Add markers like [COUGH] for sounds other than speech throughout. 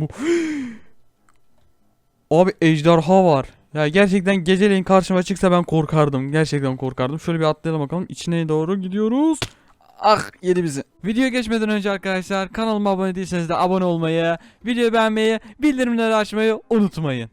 Bu [GASPS] Abi ejderha var. Ya gerçekten geceleyin karşıma çıksa ben korkardım. Gerçekten korkardım. Şöyle bir atlayalım bakalım. İçine doğru gidiyoruz. Ah yedi bizi. Videoya geçmeden önce arkadaşlar kanalıma abone değilseniz de abone olmayı, videoyu beğenmeyi, bildirimleri açmayı unutmayın.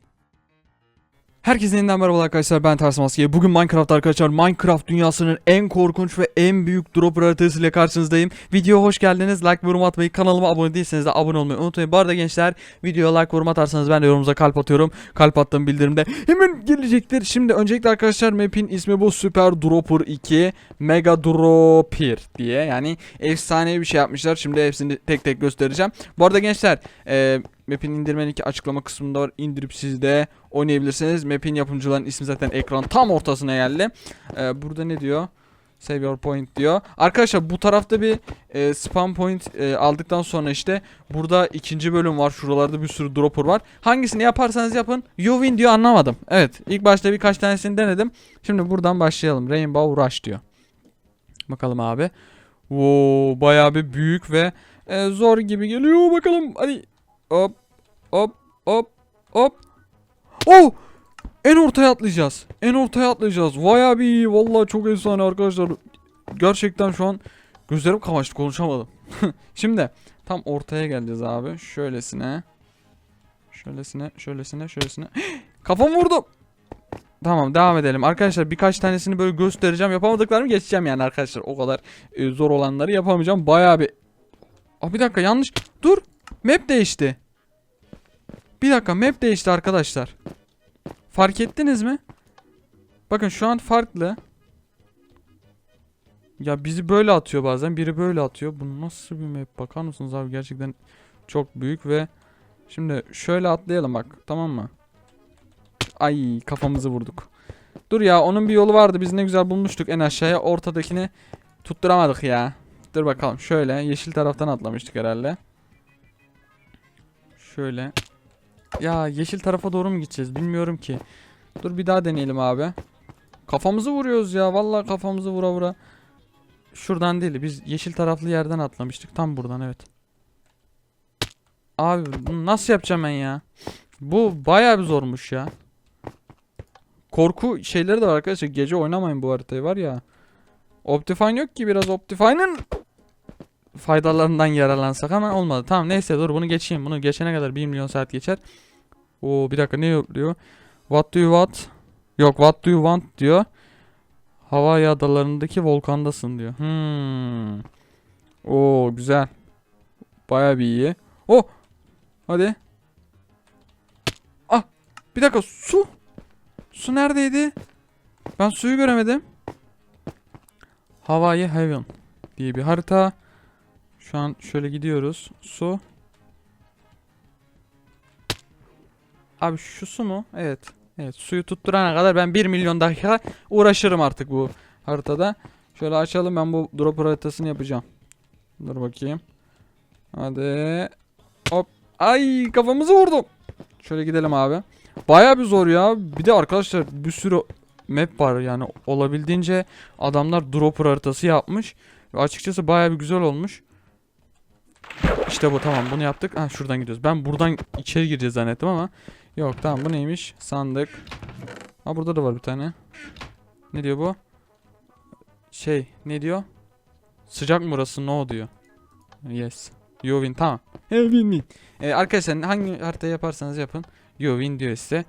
Herkese yeniden merhaba arkadaşlar ben Ters Maske. Bugün Minecraft arkadaşlar Minecraft dünyasının en korkunç ve en büyük drop haritasıyla karşınızdayım. Videoya hoş geldiniz. Like ve yorum atmayı, kanalıma abone değilseniz de abone olmayı unutmayın. Bu arada gençler videoya like ve yorum atarsanız ben de yorumunuza kalp atıyorum. Kalp attığım bildirimde hemen gelecektir. Şimdi öncelikle arkadaşlar map'in ismi bu Super Dropper 2 Mega Dropper diye. Yani efsane bir şey yapmışlar. Şimdi hepsini tek tek göstereceğim. Bu arada gençler e, Map'in indirme linki açıklama kısmında var. İndirip siz de oynayabilirsiniz. Map'in yapımcıların ismi zaten ekran tam ortasına geldi. Ee, burada ne diyor? Save your point diyor. Arkadaşlar bu tarafta bir e, spam point e, aldıktan sonra işte burada ikinci bölüm var. Şuralarda bir sürü dropper var. Hangisini yaparsanız yapın. You win diyor anlamadım. Evet ilk başta birkaç tanesini denedim. Şimdi buradan başlayalım. Rainbow Rush diyor. Bakalım abi. Oo, bayağı bir büyük ve e, zor gibi geliyor. Bakalım hadi Hop hop hop hop. Oh! En ortaya atlayacağız. En ortaya atlayacağız. Vay abi vallahi çok efsane arkadaşlar. Gerçekten şu an gözlerim kamaştı konuşamadım. [LAUGHS] Şimdi tam ortaya geleceğiz abi. Şöylesine. Şöylesine, şöylesine, şöylesine. [GASPS] Kafam vurdu. Tamam devam edelim. Arkadaşlar birkaç tanesini böyle göstereceğim. Yapamadıklarımı geçeceğim yani arkadaşlar. O kadar e, zor olanları yapamayacağım. Bayağı bir... Aa, bir dakika yanlış. Dur. Map değişti. Bir dakika map değişti arkadaşlar. Fark ettiniz mi? Bakın şu an farklı. Ya bizi böyle atıyor bazen. Biri böyle atıyor. Bu nasıl bir map bakar mısınız abi? Gerçekten çok büyük ve şimdi şöyle atlayalım bak. Tamam mı? Ay kafamızı vurduk. Dur ya onun bir yolu vardı. Biz ne güzel bulmuştuk en aşağıya. Ortadakini tutturamadık ya. Dur bakalım. Şöyle yeşil taraftan atlamıştık herhalde. Şöyle. Ya yeşil tarafa doğru mu gideceğiz? Bilmiyorum ki. Dur bir daha deneyelim abi. Kafamızı vuruyoruz ya. Vallahi kafamızı vura vura. Şuradan değil. Biz yeşil taraflı yerden atlamıştık. Tam buradan evet. Abi bunu nasıl yapacağım ben ya? Bu bayağı bir zormuş ya. Korku şeyleri de var arkadaşlar. Gece oynamayın bu haritayı var ya. Optifine yok ki biraz Optifine'ın faydalarından yararlansak ama olmadı. Tamam neyse dur bunu geçeyim. Bunu geçene kadar 1 milyon saat geçer. Oo bir dakika ne diyor? What do you want? Yok what do you want diyor. Hawaii adalarındaki volkandasın diyor. Hmm. Oo güzel. Baya bir iyi. Oh. Hadi. Ah. Bir dakika su. Su neredeydi? Ben suyu göremedim. Hawaii Heaven diye bir harita. Şu an şöyle gidiyoruz. Su. Abi şu su mu? Evet. Evet suyu tutturana kadar ben 1 milyon dakika uğraşırım artık bu haritada. Şöyle açalım ben bu drop haritasını yapacağım. Dur bakayım. Hadi. Hop. Ay kafamızı vurdum. Şöyle gidelim abi. Baya bir zor ya. Bir de arkadaşlar bir sürü map var yani olabildiğince adamlar dropper haritası yapmış. Ve açıkçası baya bir güzel olmuş. İşte bu tamam bunu yaptık. Ha şuradan gidiyoruz. Ben buradan içeri gireceğiz zannettim ama yok tamam bu neymiş? Sandık. Ha burada da var bir tane. Ne diyor bu? Şey ne diyor? Sıcak mı burası? No diyor. Yes. You win tamam. He win. Ee, arkadaşlar hangi harita yaparsanız yapın. You win diyor size.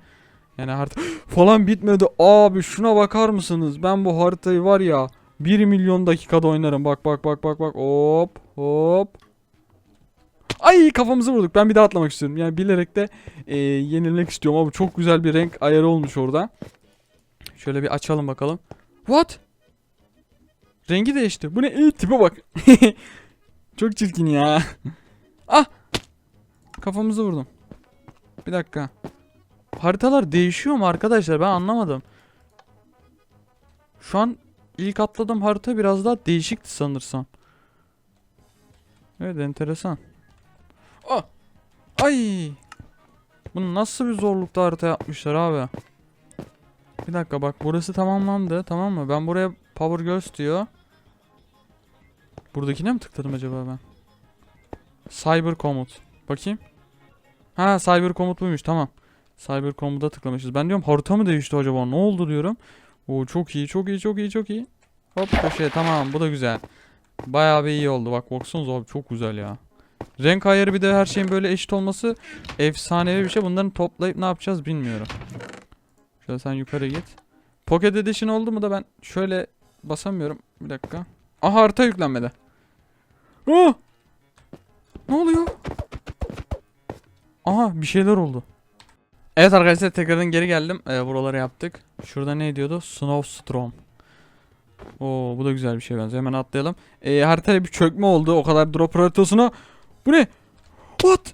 Yani harita [GASPS] falan bitmedi. Abi şuna bakar mısınız? Ben bu haritayı var ya 1 milyon dakikada oynarım. Bak bak bak bak bak. Hop hop. Ay kafamızı vurduk. Ben bir daha atlamak istiyorum. Yani bilerek de e, yenilmek istiyorum. Ama çok güzel bir renk ayarı olmuş orada. Şöyle bir açalım bakalım. What? Rengi değişti. Bu ne? İyi tipe bak. [LAUGHS] çok çirkin ya. ah! Kafamızı vurdum. Bir dakika. Haritalar değişiyor mu arkadaşlar? Ben anlamadım. Şu an ilk atladığım harita biraz daha değişikti sanırsam. Evet enteresan. Ah! Ay! Bunu nasıl bir zorlukta harita yapmışlar abi? Bir dakika bak burası tamamlandı tamam mı? Ben buraya Power Girls diyor. Buradakine mi tıkladım acaba ben? Cyber Komut. Bakayım. Ha Cyber Komut buymuş tamam. Cyber Komut'a tıklamışız. Ben diyorum harita mı değişti acaba ne oldu diyorum. Oo çok iyi çok iyi çok iyi çok iyi. Hop köşeye tamam bu da güzel. Bayağı bir iyi oldu bak baksanıza abi çok güzel ya. Renk ayarı bir de her şeyin böyle eşit olması efsanevi bir şey. Bunların toplayıp ne yapacağız bilmiyorum. Şöyle sen yukarı git. Pocket Edition oldu mu da ben şöyle basamıyorum. Bir dakika. Aha harita yüklenmedi. Oh! Ne oluyor? Aha bir şeyler oldu. Evet arkadaşlar tekrardan geri geldim. Ee, buraları yaptık. Şurada ne diyordu? Snowstorm. Oo bu da güzel bir şey benziyor. Hemen atlayalım. Ee, haritada bir çökme oldu. O kadar drop haritasına. Bu ne? What?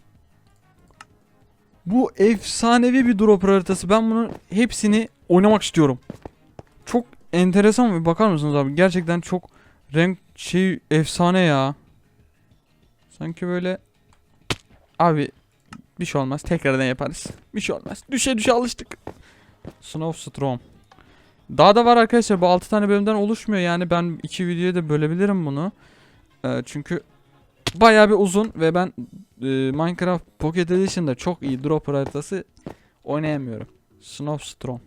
Bu efsanevi bir drop haritası. Ben bunun hepsini oynamak istiyorum. Çok enteresan bir bakar mısınız abi? Gerçekten çok renk şey efsane ya. Sanki böyle abi bir şey olmaz. Tekrardan yaparız. Bir şey olmaz. Düşe düşe alıştık. Snowstorm. Daha da var arkadaşlar. Bu 6 tane bölümden oluşmuyor. Yani ben iki videoya da bölebilirim bunu. Ee, çünkü bayağı bir uzun ve ben e, Minecraft Pocket Edition'da çok iyi drop haritası oynayamıyorum. Snowstorm.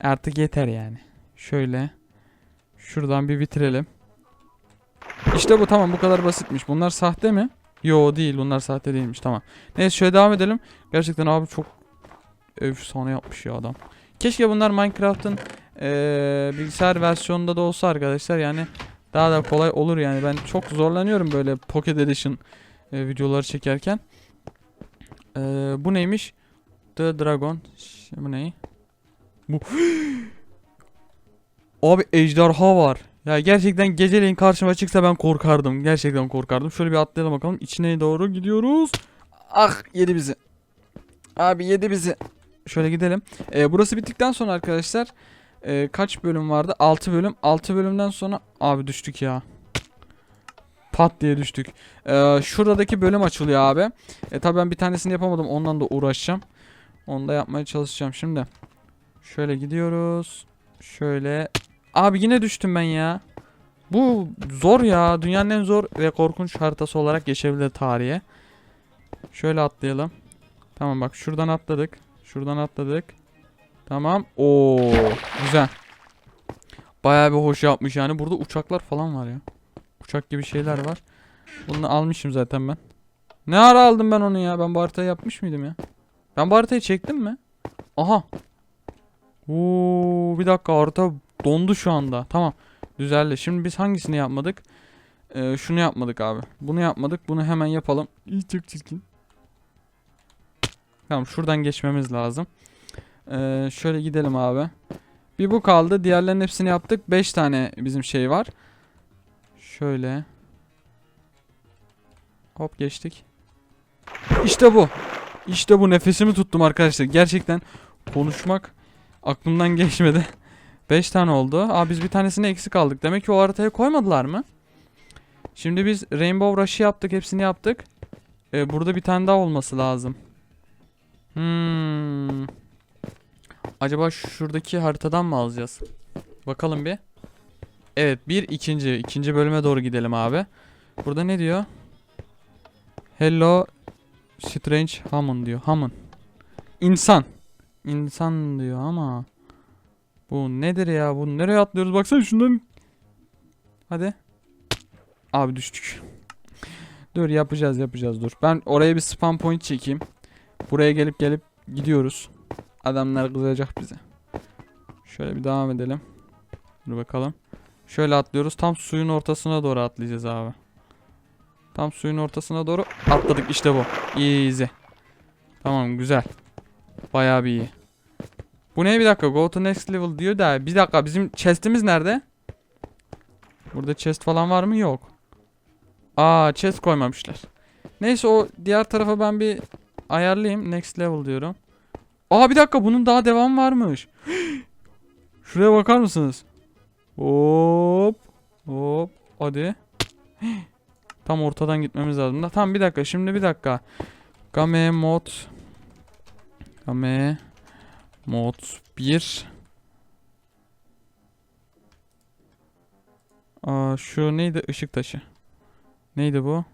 Artık yeter yani. Şöyle. Şuradan bir bitirelim. İşte bu tamam bu kadar basitmiş. Bunlar sahte mi? Yo değil bunlar sahte değilmiş tamam. Neyse şöyle devam edelim. Gerçekten abi çok efsane yapmış ya adam. Keşke bunlar Minecraft'ın eee, bilgisayar versiyonunda da olsa arkadaşlar yani daha da kolay olur yani ben çok zorlanıyorum böyle Pocket Edition e, videoları çekerken. Eee, bu neymiş? The Dragon. Bu ne? Bu. [GASPS] Abi ejderha var. Ya gerçekten geceleyin karşıma çıksa ben korkardım. Gerçekten korkardım. Şöyle bir atlayalım bakalım. İçine doğru gidiyoruz. Ah yedi bizi. Abi yedi bizi. Şöyle gidelim. Ee, burası bittikten sonra arkadaşlar e, kaç bölüm vardı? 6 bölüm. 6 bölümden sonra abi düştük ya. Pat diye düştük. Ee, şuradaki bölüm açılıyor abi. E tabi ben bir tanesini yapamadım. Ondan da uğraşacağım. Onu da yapmaya çalışacağım şimdi. Şöyle gidiyoruz. Şöyle. Abi yine düştüm ben ya. Bu zor ya. Dünyanın en zor ve korkunç haritası olarak geçebilir tarihe. Şöyle atlayalım. Tamam bak şuradan atladık. Şuradan atladık. Tamam. Oo güzel. Bayağı bir hoş yapmış yani. Burada uçaklar falan var ya. Uçak gibi şeyler var. Bunu almışım zaten ben. Ne ara aldım ben onu ya? Ben bu yapmış mıydım ya? Ben bu çektim mi? Aha. Oo bir dakika harita dondu şu anda. Tamam. Düzeldi. Şimdi biz hangisini yapmadık? Ee, şunu yapmadık abi. Bunu yapmadık. Bunu hemen yapalım. İyi çok çirkin. Tamam şuradan geçmemiz lazım. Ee, şöyle gidelim abi. Bir bu kaldı. Diğerlerinin hepsini yaptık. 5 tane bizim şey var. Şöyle. Hop geçtik. İşte bu. İşte bu nefesimi tuttum arkadaşlar. Gerçekten konuşmak aklımdan [LAUGHS] geçmedi. 5 tane oldu. Aa biz bir tanesini eksik aldık. Demek ki o haritaya koymadılar mı? Şimdi biz Rainbow Rush'ı yaptık. Hepsini yaptık. Ee, burada bir tane daha olması lazım. Hmm. Acaba şuradaki haritadan mı alacağız? Bakalım bir. Evet bir ikinci. ikinci bölüme doğru gidelim abi. Burada ne diyor? Hello Strange Human diyor. Human. İnsan. İnsan diyor ama. Bu nedir ya? Bu nereye atlıyoruz? Baksana şundan. Hadi. Abi düştük. Dur yapacağız yapacağız dur. Ben oraya bir spam point çekeyim. Buraya gelip gelip gidiyoruz. Adamlar kızacak bize. Şöyle bir devam edelim. Dur bakalım. Şöyle atlıyoruz. Tam suyun ortasına doğru atlayacağız abi. Tam suyun ortasına doğru atladık. İşte bu. Easy. Tamam güzel. Bayağı bir iyi. Bu ne bir dakika go to next level diyor da bir dakika bizim chest'imiz nerede? Burada chest falan var mı? Yok. Aa chest koymamışlar. Neyse o diğer tarafa ben bir ayarlayayım. Next level diyorum. Aa bir dakika bunun daha devam varmış. [GASPS] Şuraya bakar mısınız? Hop. Hop. Hadi. [GASPS] Tam ortadan gitmemiz lazım. da. Tamam bir dakika. Şimdi bir dakika. Game mod. Game mod 1. Aa şu neydi? Işık taşı. Neydi bu?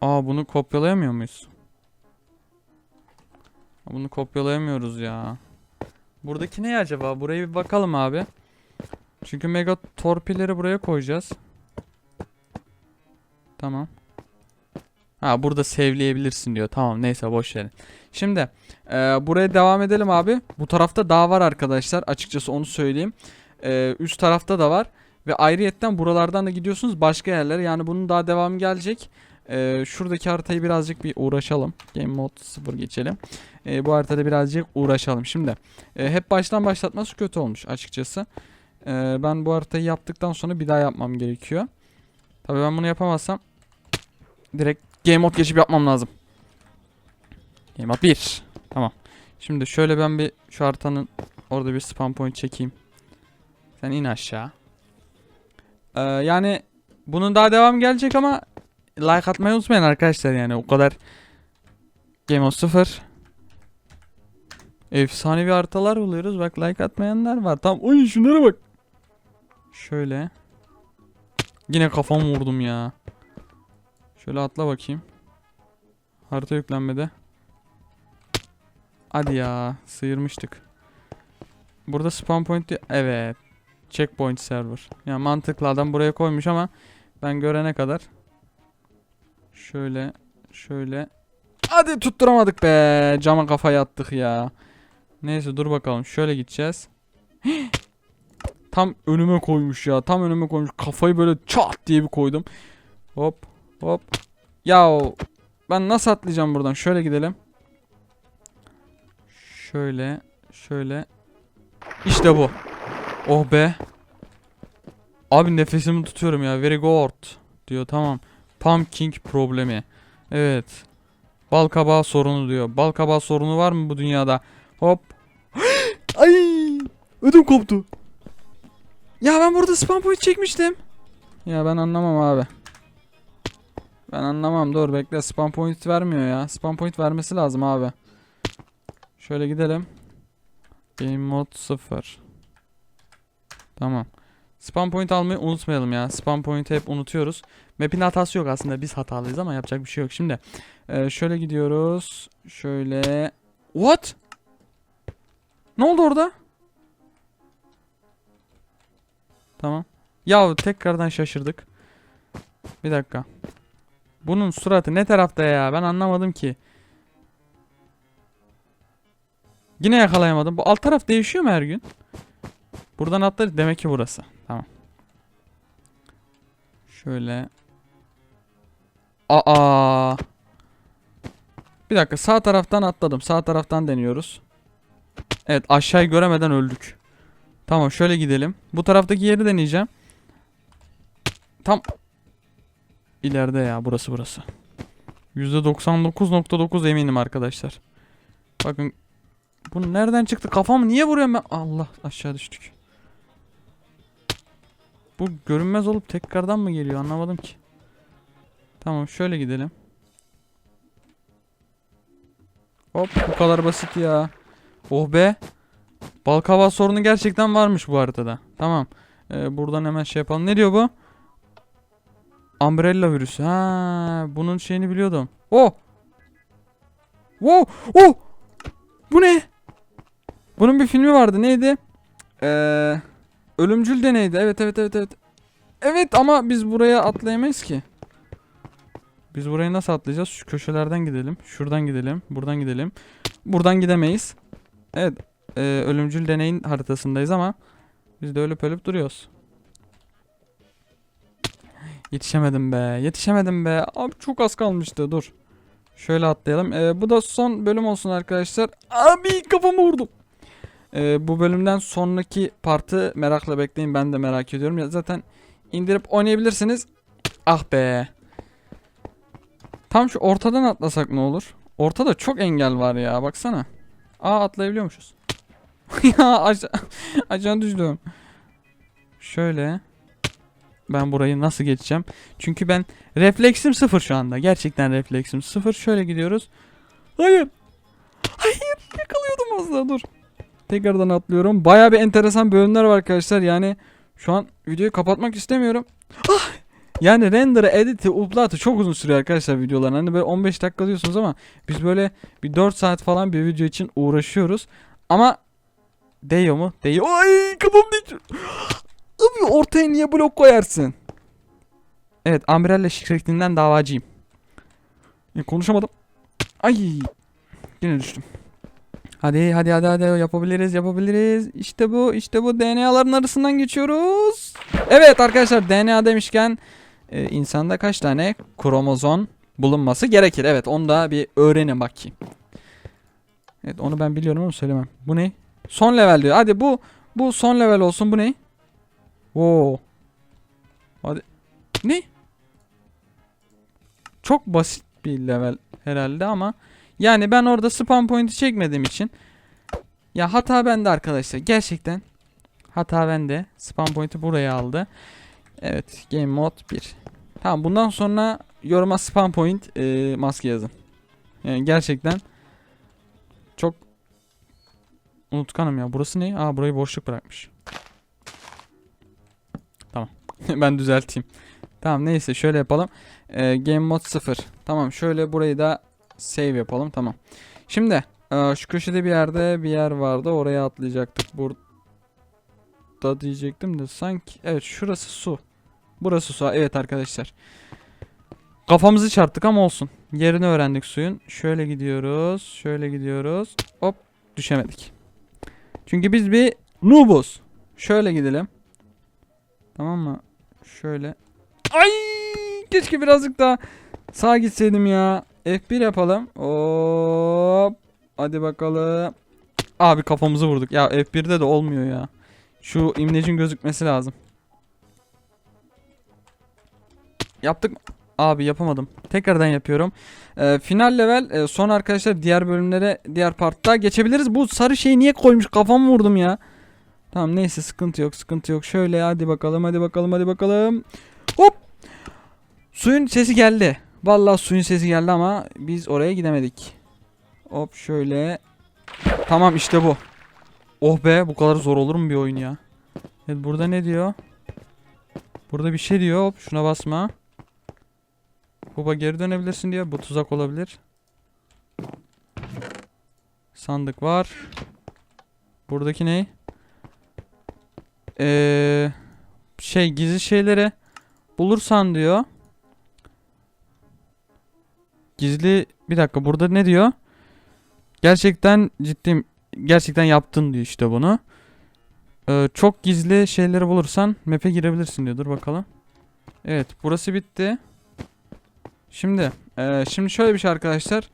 Aa bunu kopyalayamıyor muyuz? Bunu kopyalayamıyoruz ya. Buradaki ne acaba? Buraya bir bakalım abi. Çünkü mega torpilleri buraya koyacağız. Tamam. Ha burada sevleyebilirsin diyor. Tamam neyse boş verin. Şimdi e, buraya devam edelim abi. Bu tarafta dağ var arkadaşlar. Açıkçası onu söyleyeyim. E, üst tarafta da var. Ve ayrıyetten buralardan da gidiyorsunuz başka yerlere. Yani bunun daha devamı gelecek. E, şuradaki haritayı birazcık bir uğraşalım. Game mode 0 geçelim. E, bu haritada birazcık uğraşalım. Şimdi e, hep baştan başlatması kötü olmuş açıkçası. E, ben bu haritayı yaptıktan sonra bir daha yapmam gerekiyor. Tabii ben bunu yapamazsam direkt game mode geçip yapmam lazım. Game mode 1. Tamam. Şimdi şöyle ben bir şu haritanın orada bir spam point çekeyim. Sen in aşağı. Ee, yani bunun daha devam gelecek ama like atmayı unutmayın arkadaşlar yani o kadar Game of 0 Efsanevi haritalar buluyoruz. Bak like atmayanlar var. Tamam. Oy şunlara bak. Şöyle. Yine kafam vurdum ya. Şöyle atla bakayım. Harita yüklenmede. Hadi ya. Sıyırmıştık. Burada spawn point Evet. Checkpoint server. Ya mantıklı adam buraya koymuş ama ben görene kadar şöyle şöyle Hadi tutturamadık be. Cama kafayı attık ya. Neyse dur bakalım. Şöyle gideceğiz. [GASPS] Tam önüme koymuş ya. Tam önüme koymuş. Kafayı böyle çat diye bir koydum. Hop hop. Ya ben nasıl atlayacağım buradan? Şöyle gidelim. Şöyle şöyle. İşte bu. Oh be. Abi nefesimi tutuyorum ya. Very good diyor. Tamam. Pumpkin problemi. Evet. Bal kabağı sorunu diyor. Bal kabağı sorunu var mı bu dünyada? Hop. [GASPS] Ay! Ödüm koptu. Ya ben burada spam point çekmiştim. Ya ben anlamam abi. Ben anlamam. Dur bekle. Spam point vermiyor ya. Spam point vermesi lazım abi. Şöyle gidelim. Game mode 0. Tamam. Spam point almayı unutmayalım ya. Spam point'i hep unutuyoruz. Map'in hatası yok aslında. Biz hatalıyız ama yapacak bir şey yok. Şimdi ee, şöyle gidiyoruz. Şöyle. What? Ne oldu orada? Tamam. Ya tekrardan şaşırdık. Bir dakika. Bunun suratı ne tarafta ya? Ben anlamadım ki. Yine yakalayamadım. Bu alt taraf değişiyor mu her gün? Buradan atlar demek ki burası. Şöyle. Aa. Bir dakika sağ taraftan atladım. Sağ taraftan deniyoruz. Evet aşağıyı göremeden öldük. Tamam şöyle gidelim. Bu taraftaki yeri deneyeceğim. Tam ileride ya burası burası. %99.9 eminim arkadaşlar. Bakın bu nereden çıktı? Kafamı niye vuruyorum ben? Allah aşağı düştük. Bu görünmez olup tekrardan mı geliyor anlamadım ki. Tamam şöyle gidelim. Hop bu kadar basit ya. Oh be. Balkava sorunu gerçekten varmış bu haritada. Tamam. Ee, buradan hemen şey yapalım. Ne diyor bu? Umbrella virüsü. Ha, bunun şeyini biliyordum. Oh. Wow. Oh. Bu ne? Bunun bir filmi vardı. Neydi? Ee, ölümcül deneydi. Evet evet evet evet. Evet ama biz buraya atlayamayız ki. Biz burayı nasıl atlayacağız? Şu köşelerden gidelim. Şuradan gidelim. Buradan gidelim. Buradan gidemeyiz. Evet. e, ölümcül deneyin haritasındayız ama biz de ölüp ölüp duruyoruz. Yetişemedim be. Yetişemedim be. Abi çok az kalmıştı. Dur. Şöyle atlayalım. E, bu da son bölüm olsun arkadaşlar. Abi kafamı vurdum. E, bu bölümden sonraki partı merakla bekleyin. Ben de merak ediyorum. Ya zaten indirip oynayabilirsiniz. Ah be. Tam şu ortadan atlasak ne olur? Ortada çok engel var ya baksana. Aa atlayabiliyormuşuz. [LAUGHS] ya aşağı, aşağı düştüm. Şöyle. Ben burayı nasıl geçeceğim? Çünkü ben refleksim sıfır şu anda. Gerçekten refleksim sıfır. Şöyle gidiyoruz. Hayır. Hayır yakalıyordum az daha dur. Tekrardan atlıyorum. Baya bir enteresan bölümler var arkadaşlar. Yani şu an videoyu kapatmak istemiyorum. Ah! Yani render'ı, edit'i, upload'ı çok uzun sürüyor arkadaşlar videoların. Hani böyle 15 dakika diyorsunuz ama biz böyle bir 4 saat falan bir video için uğraşıyoruz. Ama değiyor mu? Değiyor. Ay kafam değiyor. Abi ortaya niye blok koyarsın? Evet Umbrella şirketinden davacıyım. E, konuşamadım. Ay yine düştüm. Hadi hadi hadi hadi yapabiliriz yapabiliriz. İşte bu işte bu DNA'ların arasından geçiyoruz. Evet arkadaşlar DNA demişken e, insanda kaç tane kromozom bulunması gerekir? Evet onu da bir öğrenin bakayım. Evet onu ben biliyorum ama söylemem. Bu ne? Son level diyor. Hadi bu bu son level olsun. Bu ne? Oo. Hadi. Ne? Çok basit bir level herhalde ama yani ben orada spam point'i çekmediğim için ya hata bende arkadaşlar. Gerçekten hata bende. Spam point'i buraya aldı. Evet, game mode 1. Tamam bundan sonra yoruma spam point e, maske yazın. Yani gerçekten çok unutkanım ya. Burası ne? Aa burayı boşluk bırakmış. Tamam. [LAUGHS] ben düzelteyim. Tamam neyse şöyle yapalım. Ee, game mode 0. Tamam şöyle burayı da save yapalım. Tamam. Şimdi e, şu köşede bir yerde bir yer vardı. Oraya atlayacaktık. Burada diyecektim de sanki evet şurası su. Burası su. Evet arkadaşlar. Kafamızı çarptık ama olsun. Yerini öğrendik suyun. Şöyle gidiyoruz. Şöyle gidiyoruz. Hop düşemedik. Çünkü biz bir noobuz. Şöyle gidelim. Tamam mı? Şöyle. Ay! Keşke birazcık daha sağa gitseydim ya. F1 yapalım. Hop. Hadi bakalım. Abi kafamızı vurduk. Ya F1'de de olmuyor ya. Şu imlecin gözükmesi lazım. Yaptık mı? Abi yapamadım. Tekrardan yapıyorum. Ee, final level e, son arkadaşlar diğer bölümlere diğer partta geçebiliriz. Bu sarı şeyi niye koymuş kafamı vurdum ya. Tamam neyse sıkıntı yok sıkıntı yok. Şöyle hadi bakalım hadi bakalım hadi bakalım. Hop. Suyun sesi geldi. Vallahi suyun sesi geldi ama biz oraya gidemedik. Hop şöyle. Tamam işte bu. Oh be bu kadar zor olur mu bir oyun ya? Evet burada ne diyor? Burada bir şey diyor. Hop şuna basma. Baba geri dönebilirsin diyor. Bu tuzak olabilir. Sandık var. Buradaki ne? Ee, şey gizli şeyleri bulursan diyor. Gizli bir dakika burada ne diyor? Gerçekten ciddiyim. Gerçekten yaptın diyor işte bunu. Ee, çok gizli şeyleri bulursan map'e girebilirsin diyor. Dur bakalım. Evet burası bitti. Şimdi e, şimdi şöyle bir şey arkadaşlar.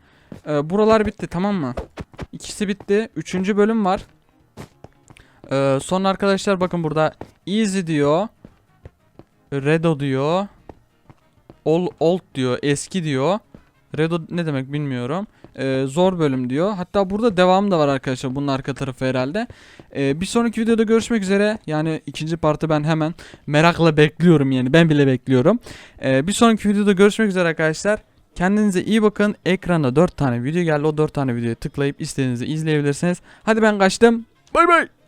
E, buralar bitti tamam mı? İkisi bitti. Üçüncü bölüm var. E, sonra arkadaşlar bakın burada easy diyor. Redo diyor. Ol, old diyor. Eski diyor. Redo ne demek bilmiyorum. E, zor bölüm diyor. Hatta burada devamı da var arkadaşlar. Bunun arka tarafı herhalde. E, bir sonraki videoda görüşmek üzere. Yani ikinci partı ben hemen merakla bekliyorum yani. Ben bile bekliyorum. E, bir sonraki videoda görüşmek üzere arkadaşlar. Kendinize iyi bakın. Ekranda 4 tane video geldi. O 4 tane videoya tıklayıp istediğinizi izleyebilirsiniz. Hadi ben kaçtım. Bay bay.